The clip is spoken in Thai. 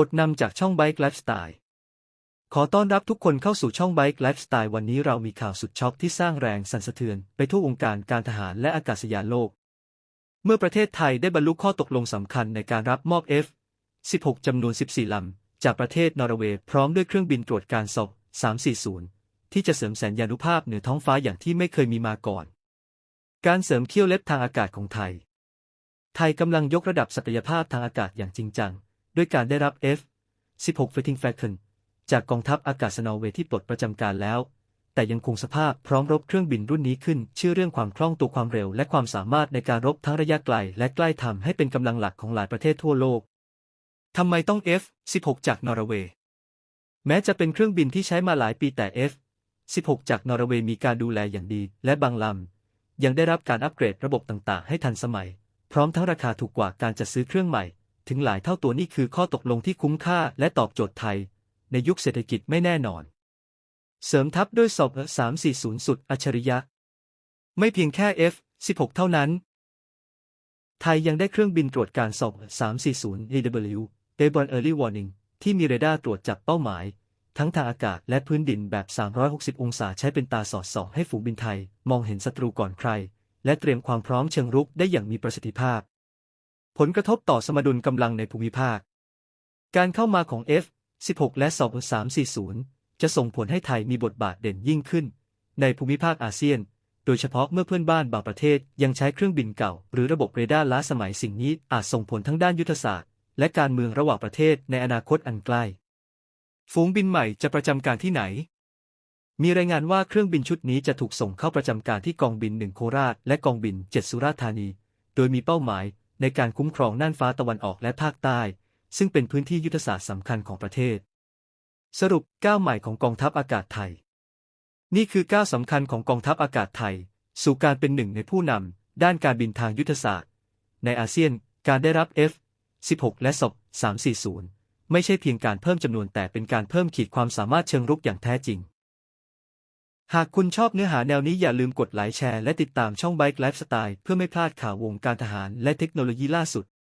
บทนำจากช่อง Bike Lifestyle ขอต้อนรับทุกคนเข้าสู่ช่อง Bike Lifestyle วันนี้เรามีข่าวสุดช็อกที่สร้างแรงสั่นสะเทือน ไปทั่ววงการการทหารและอากาศยานโลก เมื่อประเทศไทยได้บรรลุข้อตกลงสำคัญในการรับมอบ F-16 จำนวน 14 ลำ จากประเทศนอร์เวย์พร้อมด้วยเครื่องบินตรวจการสอบ340 ที่จะเสริมแสนยานุภาพเหนือท้องฟ้าอย่างที่ไม่เคยมีมาก่อน การเสริมเขี้ยวเล็บทางอากาศของไทย ไทยกำลังยกระดับศักยภาพทางอากาศอย่างจริงจัง ด้วยการได้รับ F-16 Fighting Falcon จากกองทัพอากาศนอร์เวย์ที่ปลดประจำการแล้ว แต่ยังคงสภาพพร้อมรบเครื่องบินรุ่นนี้ขึ้น ชื่อเรื่องความคล่องตัวความเร็วและความสามารถในการรบทั้งระยะไกล และใกล้ทำให้เป็นกำลังหลักของหลายประเทศทั่วโลกทำไมต้อง F-16 จากนอร์เวย์แม้จะเป็นเครื่องบินที่ใช้มาหลายปีแต่ F-16 จากนอร์เวย์มีการดูแลอย่างดี และบางลำยังได้รับการอัปเกรดระบบต่างๆ ให้ทันสมัย พร้อมทั้งราคาถูกกว่าการจัดซื้อเครื่องใหม่ ถึงหลายเท่าตัวนี่คือข้อตกลงที่คุ้มค่าและตอบโจทย์ไทย ในยุคเศรษฐกิจไม่แน่นอน เสริมทัพด้วยสอบ340 สุดอัจฉริยะ ไม่เพียงแค่ F-16 เท่านั้น ไทยยังได้เครื่องบินตรวจการสอบ340 AW Airborne Early Warning ที่มีเรดาร์ตรวจจับเป้าหมาย ทั้งทางอากาศและพื้นดินแบบ 360 องศาใช้เป็นตาสอดส่องให้ฝูงบินไทย มองเห็นศัตรูก่อนใคร และเตรียมความพร้อมเชิงรุกได้อย่างมีประสิทธิภาพ ผลกระทบต่อสมดุลกำลังในภูมิภาค การเข้ามาของ F-16 และสอบ340 จะส่งผลให้ไทยมีบทบาทเด่นยิ่งขึ้น ในภูมิภาคอาเซียน โดยเฉพาะเมื่อเพื่อนบ้านบางประเทศยังใช้เครื่องบินเก่า หรือระบบเรดาร์ล้าสมัยสิ่งนี้อาจส่งผลทั้งด้านยุทธศาสตร์ และการเมืองระหว่างประเทศในอนาคตอันใกล้ ฝูงบินใหม่จะประจำการที่ไหนมีรายงานว่าเครื่องบินชุดนี้จะถูกส่งเข้าประจำการที่กองบินหนึ่งโคราช และกองบินเจ็ดสุราษฎร์ธานี โดยมีเป้าหมาย ในการคุ้มครองน่านฟ้าตะวันออกและภาคใต้ ซึ่งเป็นพื้นที่ยุทธศาสตร์สำคัญของประเทศ สรุปก้าวใหม่ของกองทัพอากาศไทย นี่คือก้าวสำคัญของกองทัพอากาศไทย สู่การเป็นหนึ่งในผู้นำด้านการบินทางยุทธศาสตร์ ในอาเซียนการได้รับ F-16 และศพ340 ไม่ใช่เพียงการเพิ่มจำนวนแต่เป็นการเพิ่มขีดความสามารถเชิงรุกอย่างแท้จริง หากคุณชอบเนื้อหาแนวนี้อย่าลืมกดไลค์แชร์และติดตามช่อง Bike Lifestyle เพื่อไม่พลาดข่าววงการทหารและเทคโนโลยีล่าสุด